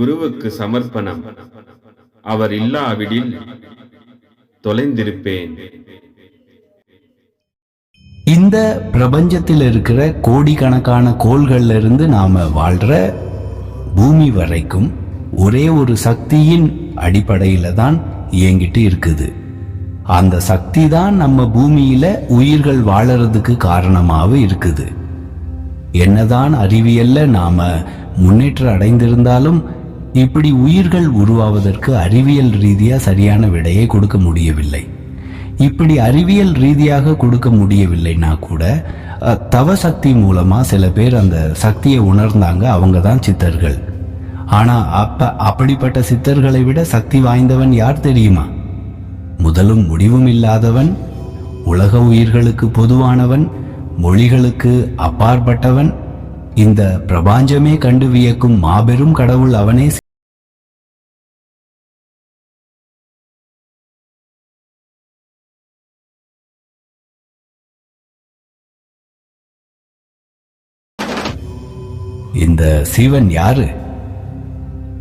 குருவுக்கு சமர்ப்பணம். அவர் இல்லாவிடில் தொலைந்திருப்பேன். இந்த பிரபஞ்சத்தில் இருக்கிற கோடிக்கணக்கான கோள்கள்ல இருந்து நாம வாழ்ற பூமி வரைக்கும் ஒரே ஒரு சக்தியின் அடிப்படையில தான் இயங்கிட்டு இருக்குது. அந்த சக்தி தான் நம்ம பூமியில உயிர்கள் வாழறதுக்கு காரணமாக இருக்குது. என்னதான் அறிவியல்ல நாம முன்னேற்றம் அடைந்திருந்தாலும் இப்படி உயிர்கள் உருவாவதற்கு அறிவியல் ரீதியா சரியான விடையை கொடுக்க முடியவில்லை. இப்படி அறிவியல் ரீதியாக கொடுக்க முடியவில்லைன்னா கூட தவ சக்தி மூலமா சில பேர் அந்த சக்தியை உணர்ந்தாங்க அவங்க தான் சித்தர்கள். ஆனா அப்ப அப்படிப்பட்ட சித்தர்களை விட சக்தி வாய்ந்தவன் யார் தெரியுமா? முதலும் முடிவும் இல்லாதவன் உலக உயிர்களுக்கு பொதுவானவன் மொழிகளுக்கு அப்பாற்பட்டவன் இந்த பிரபாஞ்சமே கண்டு வியக்கும் மாபெரும் கடவுள் அவனே இந்த சிவன் யாரு?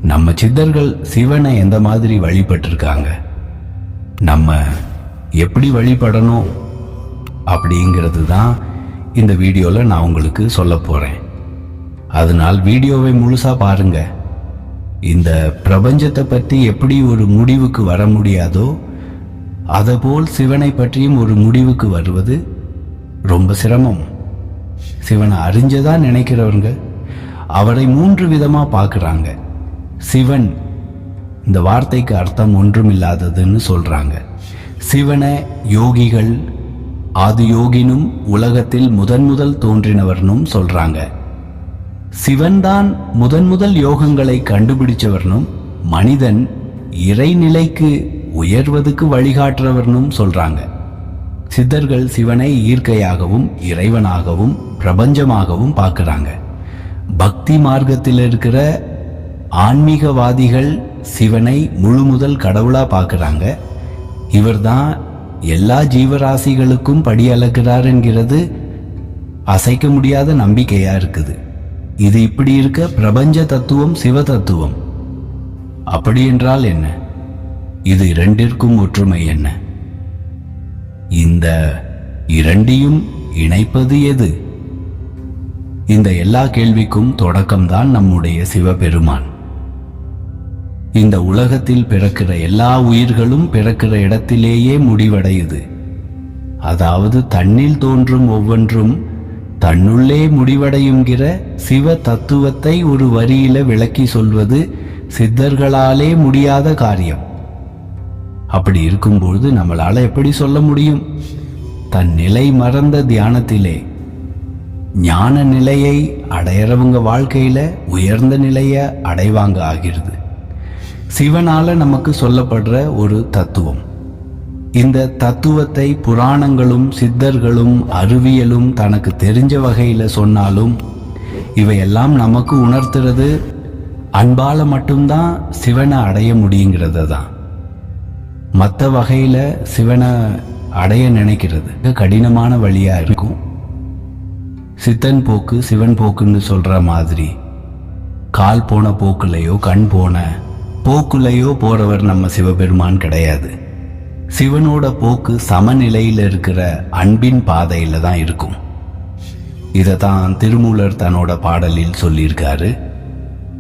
நம்ம சித்தர்கள் சிவனை எந்த மாதிரி வழிபட்டிருக்காங்க? நம்ம எப்படி வழிபடணும் அப்படிங்கிறது தான் இந்த வீடியோவில் நான் உங்களுக்கு சொல்ல போகிறேன் அதனால் வீடியோவை முழுசாக பாருங்க. இந்த பிரபஞ்சத்தை பற்றி எப்படி ஒரு முடிவுக்கு வர முடியாதோ அதேபோல் சிவனை பற்றியும் ஒரு முடிவுக்கு வருவது ரொம்ப சிரமம். சிவனை அறிஞ்சதான் நினைக்கிறவங்க அவரை மூன்று விதமாக பார்க்குறாங்க. சிவன் இந்த வார்த்தைக்கு அர்த்தம் ஒன்றுமில்லாததுன்னு சொல்கிறாங்க சிவனை யோகிகள் ஆதி யோகினும் உலகத்தில் முதன் முதல் தோன்றினவர்னும் சொல்கிறாங்க சிவன்தான் முதன் முதல் யோகங்களை கண்டுபிடிச்சவர்னும் மனிதன் இறைநிலைக்கு உயர்வதுக்கு வழிகாட்டுறவர்னும் சொல்கிறாங்க சித்தர்கள் சிவனை இயற்கையாகவும் இறைவனாகவும் பிரபஞ்சமாகவும் பார்க்குறாங்க. பக்தி மார்க்கத்தில் இருக்கிற ஆன்மீகவாதிகள் சிவனை முழு முதல் கடவுளாக பார்க்குறாங்க. இவர் இவர்தான் எல்லா ஜீவராசிகளுக்கும் படி அளக்கிறார் என்கிறது அசைக்க முடியாத நம்பிக்கையாக இருக்குது. இது இப்படி இருக்க பிரபஞ்ச தத்துவம் சிவ தத்துவம். அப்படி என்றால் என்ன? இது இரண்டிற்கும் ஒற்றுமை என்ன? இந்த இரண்டையும் இணைப்பது எது? இந்த எல்லா கேள்விக்கும் தொடக்கம்தான் நம்முடைய சிவபெருமான். இந்த உலகத்தில் பிறக்கிற எல்லா உயிர்களும் பிறக்கிற இடத்திலேயே முடிவடையுது. அதாவது தன்னில் தோன்றும் ஒவ்வொன்றும் தன்னுள்ளே முடிவடையுங்கிற சிவ தத்துவத்தை ஒரு வரியில விளக்கி சொல்வது சித்தர்களாலே முடியாத காரியம். அப்படி இருக்கும்பொழுது நம்மளால எப்படி சொல்ல முடியும்? தன் நிலை மறந்த தியானத்திலே ஞான நிலையை அடையிறவங்க வாழ்க்கையில் உயர்ந்த நிலையை அடைவாங்க ஆகிறது. சிவனால் நமக்கு சொல்லப்படுற ஒரு தத்துவம். இந்த தத்துவத்தை புராணங்களும் சித்தர்களும் அறிவியலும் தனக்கு தெரிஞ்ச வகையில் சொன்னாலும் இவையெல்லாம் நமக்கு உணர்த்துறது அன்பால் மட்டும்தான் சிவனை அடைய முடியுங்கிறத தான். மற்ற வகையில் சிவனை அடைய நினைக்கிறது. கடினமான வழியாக இருக்கும். சித்தன் போக்கு சிவன் போக்குன்னு சொல்ற மாதிரி. கால் போன போக்குலையோ கண் போன போக்குலையோ போறவர் நம்ம சிவபெருமான் கிடையாது. சிவனோட போக்கு சமநிலையில் இருக்கிற அன்பின் பாதையில தான் இருக்கும். இதை தான் திருமூலர் தன்னோட பாடலில் சொல்லியிருக்காரு.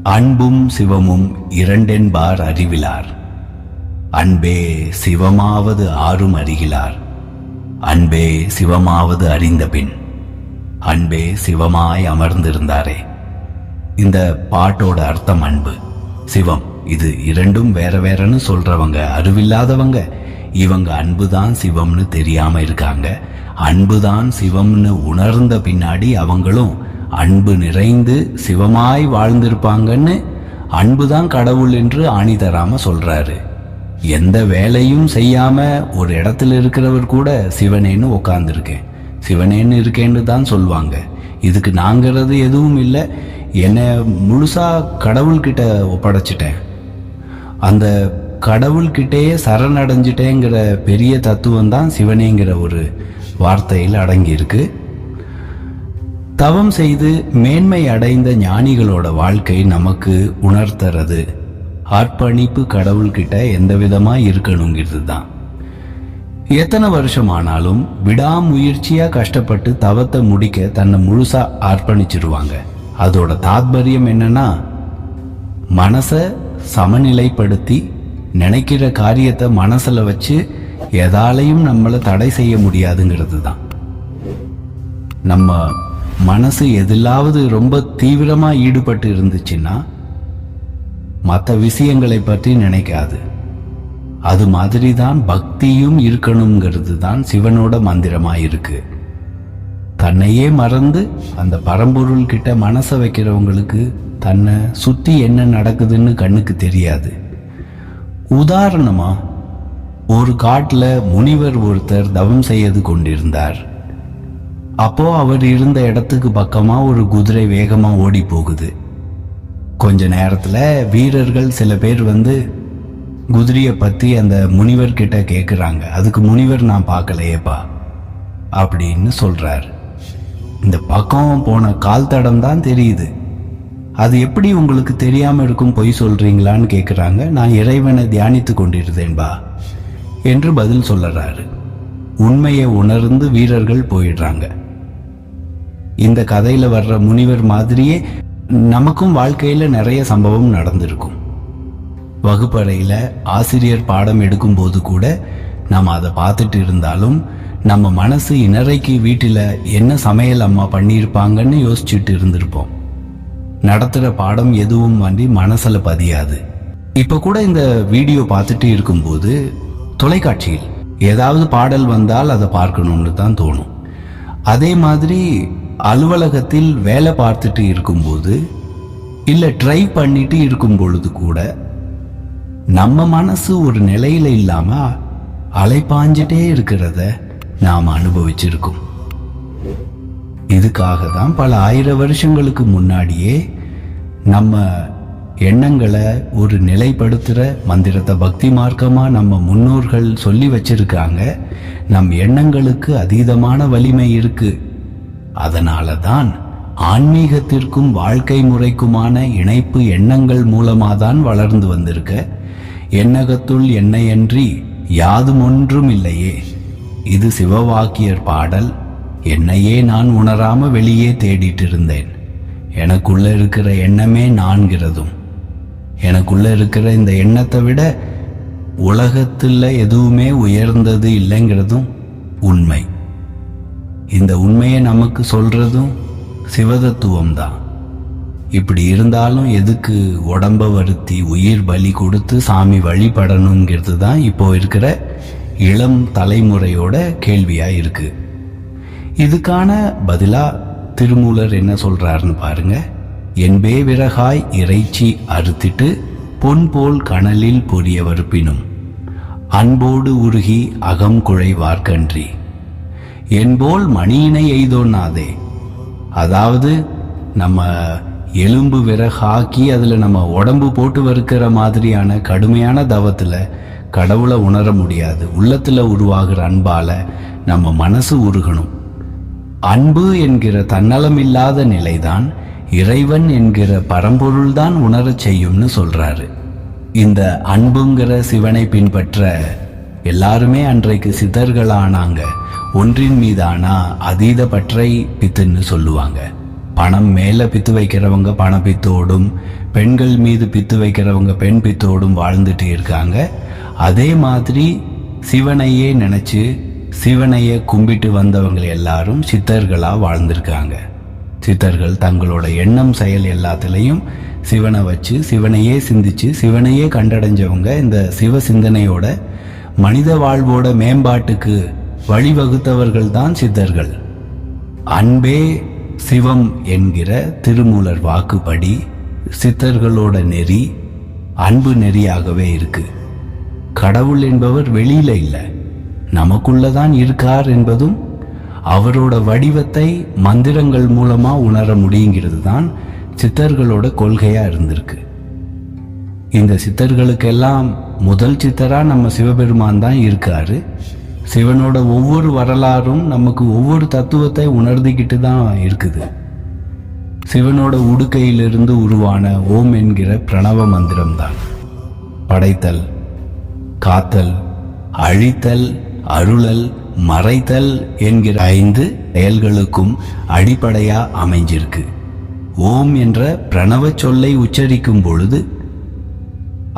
அன்பும் சிவமும் இரண்டென்பார் அறிவிலார். அன்பே சிவமாவது ஆறும் அறிகிலார். அன்பே சிவமாவது அறிந்த பின் அன்பே சிவமாய் அமர்ந்திருந்தாரே. இந்த பாட்டோட அர்த்தம் அன்பு. சிவம் இது இரண்டும் வேற வேறன்னு சொல்றவங்க அறிவில்லாதவங்க. இவங்க அன்புதான் சிவம்னு தெரியாம இருக்காங்க. அன்புதான் சிவம்னு உணர்ந்த பின்னாடி அவங்களும் அன்பு நிறைந்து சிவமாய் வாழ்ந்திருப்பாங்கன்னு அன்புதான் கடவுள் என்று ஆணிதராம சொல்றாரு. எந்த வேலையும் செய்யாம ஒரு இடத்துல இருக்கிறவர் கூட சிவனேன்னு உட்காந்துருக்கேன் சிவனேன்னு இருக்கேன்னு தான் சொல்லுவாங்க. இதுக்கு நாங்கிறது எதுவும் இல்லை. என்னை முழுசாக கடவுள்கிட்ட ஒப்படைச்சிட்டேன். அந்த கடவுள்கிட்டேயே சரணடைஞ்சிட்டேங்கிற பெரிய தத்துவம் தான் சிவனேங்கிற ஒரு வார்த்தையில் அடங்கியிருக்கு. தவம் செய்து மேன்மை அடைந்த ஞானிகளோட வாழ்க்கை நமக்கு உணர்த்துறது. அர்ப்பணிப்பு கடவுள்கிட்ட எந்த விதமாக இருக்கணுங்கிறது தான் எத்தனை வருஷம் ஆனாலும் விடாமுயற்சியா கஷ்டப்பட்டு தவத்தை முடிக்க தன்னை முழுசா அர்ப்பணிச்சிருவாங்க. அதோட தாத்பரியம் என்னன்னா மனசை சமநிலைப்படுத்தி நினைக்கிற காரியத்தை மனசுல வச்சு எதாலையும் நம்மளை தடை செய்ய முடியாதுங்கிறது தான் நம்ம மனசு எதிலாவது ரொம்ப தீவிரமாக ஈடுபட்டு இருந்துச்சுன்னா மற்ற விஷயங்களை பற்றி நினைக்காது. அது மாதிரி தான் பக்தியும் இருக்கணுங்கிறது தான் சிவனோட மந்திரமாக இருக்கு தன்னையே மறந்து அந்த பரம்பொருள் கிட்ட மனசை வைக்கிறவங்களுக்கு தன்னை சுற்றி என்ன நடக்குதுன்னு கண்ணுக்கு தெரியாது. உதாரணமா ஒரு காட்டில் முனிவர் ஒருத்தர் தவம் செய்து கொண்டிருந்தார். அப்போ அவர் இருந்த இடத்துக்கு பக்கமாக ஒரு குதிரை வேகமாக ஓடி போகுது. கொஞ்ச நேரத்தில் வீரர்கள் சில பேர் வந்து குதிரையை பற்றி அந்த முனிவர் கிட்ட கேட்குறாங்க அதுக்கு முனிவர் நான் பார்க்கலையேப்பா அப்படின்னு சொல்கிறார் இந்த பக்கம் போன கால் தடம் தான் தெரியுது. அது எப்படி உங்களுக்கு தெரியாமல் இருக்கும் பொய் சொல்கிறீங்களான்னு கேட்குறாங்க நான் இறைவனை தியானித்து கொண்டிருந்தேன்பா என்று பதில் சொல்லுறாரு உண்மையை உணர்ந்து வீரர்கள் போயிடுறாங்க. இந்த கதையில் வர்ற முனிவர் மாதிரியே நமக்கும் வாழ்க்கையில் நிறைய சம்பவம் நடந்திருக்கும். வகுப்பறையில் ஆசிரியர் பாடம் எடுக்கும்போது கூட நாம் அதை பார்த்துட்டு இருந்தாலும் நம்ம மனசு இணறைக்கு வீட்டில் என்ன சமையல் அம்மா பண்ணியிருப்பாங்கன்னு யோசிச்சுட்டு இருந்திருப்போம். நடத்துகிற பாடம் எதுவும் வந்து மனசில் பதியாது. இப்போ கூட இந்த வீடியோ பார்த்துட்டு இருக்கும்போது தொலைக்காட்சியில் ஏதாவது பாடல் வந்தால் அதை பார்க்கணும்னு தான் தோணும். அதே மாதிரி அலுவலகத்தில் வேலை பார்த்துட்டு இருக்கும்போது இல்லை ட்ரை பண்ணிட்டு இருக்கும் பொழுது கூட நம்ம மனசு ஒரு நிலையில இல்லாம அலைப்பாஞ்சிட்டே இருக்கிறத நாம் அனுபவிச்சிருக்கோம். இதுக்காக தான் பல ஆயிரம் வருஷங்களுக்கு முன்னாடியே நம்ம எண்ணங்களை ஒரு நிலைப்படுத்துகிற மந்திரத்தை பக்தி மார்க்கமாக நம்ம முன்னோர்கள் சொல்லி வச்சிருக்காங்க. நம் எண்ணங்களுக்கு அதீதமான வலிமை இருக்கு. அதனால தான் ஆன்மீகத்திற்கும் வாழ்க்கை முறைக்குமான இணைப்பு எண்ணங்கள் மூலமாக தான் வளர்ந்து வந்திருக்க. எண்ணகத்துள் என்னையன்றி யாதும் ஒன்றும் இல்லையே இது சிவவாக்கியர் பாடல். என்னையே நான் உணராம வெளியே தேடிட்டு இருந்தேன் எனக்குள்ள இருக்கிற எண்ணமே நான்கிறதும். எனக்குள்ள இருக்கிற இந்த எண்ணத்தை விட உலகத்தில் எதுவுமே உயர்ந்தது இல்லைங்கிறதும் உண்மை. இந்த உண்மையை நமக்கு சொல்றதும் சிவதத்துவம் தான் இப்படி இருந்தாலும் எதுக்கு உடம்ப வருத்தி உயிர் பலி கொடுத்து சாமி வழிபடணுங்கிறது தான் இப்போ இருக்கிற இளம் தலைமுறையோட கேள்வியாக இருக்கு. இதுக்கான பதிலாக திருமூலர் என்ன சொல்கிறாருன்னு பாருங்க. என்பே விறகாய் இறைச்சி அறுத்திட்டு பொன் போல் கனலில் பொரிய வறுப்பினும் அன்போடு உருகி அகம் குழை வார்க்கன்றி என்போல் மணியினை எய்தோன்னாதே. அதாவது நம்ம எலும்பு விறகாக்கி அதில் நம்ம உடம்பு போட்டு வறுக்கிற மாதிரியான கடுமையான தவத்தில் கடவுளை உணர முடியாது. உள்ளத்தில் உருவாகிற அன்பால் நம்ம மனசு உருகணும். அன்பு என்கிற தன்னலம் இல்லாத நிலைதான் இறைவன் என்கிற பரம்பொருள்தான் உணரச் செய்யும்னு சொல்கிறாரு இந்த அன்புங்கிற சிவனை பின்பற்ற எல்லாருமே அன்றைக்கு சித்தர்களானாங்க. ஒன்றின் மீதானா அதீத பற்றை பித்துன்னு சொல்லுவாங்க. பணம் மேல பித்து வைக்கிறவங்க பண பித்தோடும் பெண்கள் மீது பித்து வைக்கிறவங்க பெண் பித்தோடும் வாழ்ந்துட்டு இருக்காங்க. அதே மாதிரி சிவனையே நினைச்சு சிவனையே கும்பிட்டு வந்தவங்க எல்லாரும் சித்தர்களா வாழ்ந்திருக்காங்க. சித்தர்கள் தங்களோட எண்ணம் செயல் எல்லாத்துலேயும் சிவனை வச்சு சிவனையே சிந்திச்சு சிவனையே கண்டடைஞ்சவங்க இந்த சிவ சிந்தனையோட மனித வாழ்வோட மேம்பாட்டுக்கு வழிவகுத்தவர்கள் தான் சித்தர்கள். அன்பே சிவம் என்கிற திருமூலர் வாக்குப்படி சித்தர்களோட நெறி அன்பு நெறியாகவே இருக்கு. கடவுள் என்பவர் வெளியில இல்லை. நமக்குள்ளதான் இருக்கார் என்பதும் அவரோட வடிவத்தை மந்திரங்கள் மூலமா உணர முடியுங்கிறது தான் சித்தர்களோட கொள்கையா இருந்திருக்கு. இந்த சித்தர்களுக்கெல்லாம் முதல் சித்தரா நம்ம சிவபெருமான் தான் இருக்காரு. சிவனோட ஒவ்வொரு வரலாறும் நமக்கு ஒவ்வொரு தத்துவத்தை உணர்ந்துக்கிட்டு தான் இருக்குது. சிவனோட உடுக்கையிலிருந்து உருவான ஓம் என்கிற பிரணவ மந்திரம்தான். படைத்தல் காத்தல் அழித்தல் அருளல் மறைத்தல் என்கிற ஐந்து செயல்களுக்கும் அடிப்படையா அமைஞ்சிருக்கு. ஓம் என்ற பிரணவ சொல்லை உச்சரிக்கும் பொழுது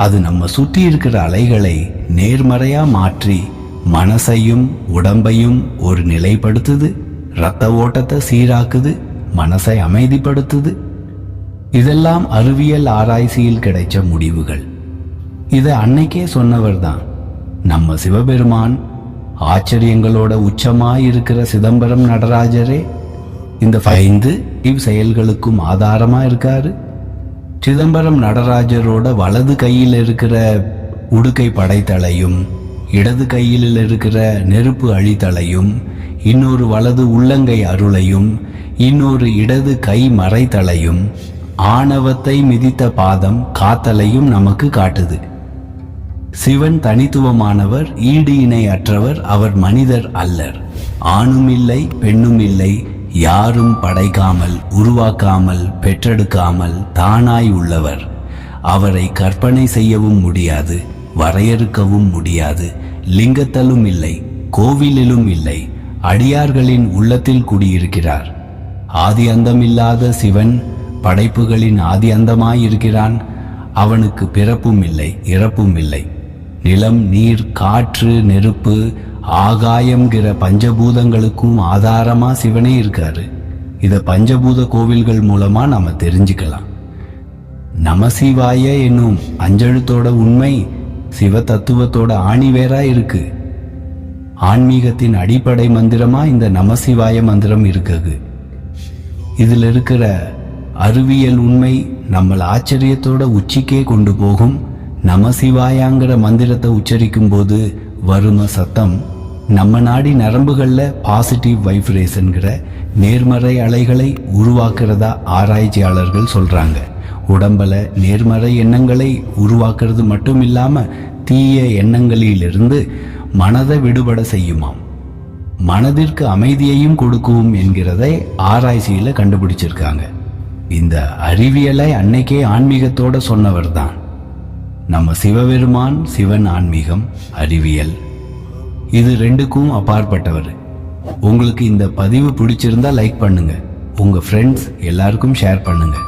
அது நம்ம சுற்றி இருக்கிற அலைகளை நேர்மறையா மாற்றி மனசையும் உடம்பையும் ஒரு நிலைப்படுத்துது இரத்த ஓட்டத்தை சீராக்குது மனசை அமைதிப்படுத்துது. இதெல்லாம் அறிவியல் ஆராய்ச்சியில் கிடைச்ச முடிவுகள். இதை அன்னைக்கே சொன்னவர் தான் நம்ம சிவபெருமான். ஆச்சரியங்களோட உச்சமாய் இருக்கிற சிதம்பரம் நடராஜரே இந்த ஐந்து இவ் செயல்களுக்கும் ஆதாரமா இருக்காரு. சிதம்பரம் நடராஜரோட வலது கையில் இருக்கிற உடுக்கை படைத்தலையும் இடது கையில் இருக்கிற நெருப்பு அழித்தலையும் இன்னொரு வலது உள்ளங்கை அருளையும் இன்னொரு இடது கை மறைத்தலையும் ஆணவத்தை மிதித்த பாதம் காத்தலையும் நமக்கு காட்டுது. சிவன் தனித்துவமானவர் ஈடு இணை அற்றவர் அவர் மனிதர் அல்லர். ஆணும் இல்லை யாரும் படைக்காமல் உருவாக்காமல் பெற்றெடுக்காமல் தானாய் உள்ளவர். அவரை கற்பனை செய்யவும் முடியாது. வரையறுக்கவும் முடியாது. லிங்கத்தலும் இல்லை கோவிலிலும் இல்லை. அடியார்களின் உள்ளத்தில் குடியிருக்கிறார். ஆதி அந்தமில்லாத சிவன் படைப்புகளின் ஆதி அந்தமாயிருக்கிறான். அவனுக்கு பிறப்பும் இல்லை இறப்பும் இல்லை. நிலம் நீர் காற்று நெருப்பு ஆகாயம்ங்கிற பஞ்சபூதங்களுக்கும் ஆதாரமா சிவனே இருக்காரு. இதை பஞ்சபூத கோவில்கள் மூலமா நாம தெரிஞ்சுக்கலாம். நமசிவாய என்னும் அஞ்செழுத்தோட உண்மை சிவ தத்துவத்தோட ஆணிவேரா இருக்கு. ஆன்மீகத்தின் அடிப்படை மந்திரமா இந்த நமசிவாய மந்திரம் இருக்குது. இதில் இருக்கிற அறிவியல் உண்மை நம்மள ஆச்சரியத்தோட உச்சிக்கே கொண்டு போகும். நமசிவாயாங்கிற மந்திரத்தை உச்சரிக்கும் போது வரும சத்தம் நம்ம நாடி நரம்புகளில் பாசிட்டிவ் வைப்ரேஷன்கிற நேர்மறை அலைகளை உருவாக்குறதா ஆராய்ச்சியாளர்கள் சொல்றாங்க. உடம்பல நேர்மறை எண்ணங்களை உருவாக்குறது மட்டும் இல்லாம தீய எண்ணங்களிலிருந்து மனதை விடுபட செய்யுமாம். மனதிற்கு அமைதியையும் கொடுக்கும் என்கிறதை ஆராய்ச்சியில கண்டுபிடிச்சிருக்காங்க. இந்த அறிவியலை அன்னைக்கே ஆன்மீகத்தோட சொன்னவர் தான் நம்ம சிவபெருமான் சிவன் ஆன்மீகம் அறிவியல். இது ரெண்டுக்கும் அப்பாற்பட்டவர். உங்களுக்கு இந்த பதிவு பிடிச்சிருந்தா லைக் பண்ணுங்க. உங்க ஃப்ரெண்ட்ஸ் எல்லாருக்கும் ஷேர் பண்ணுங்கள்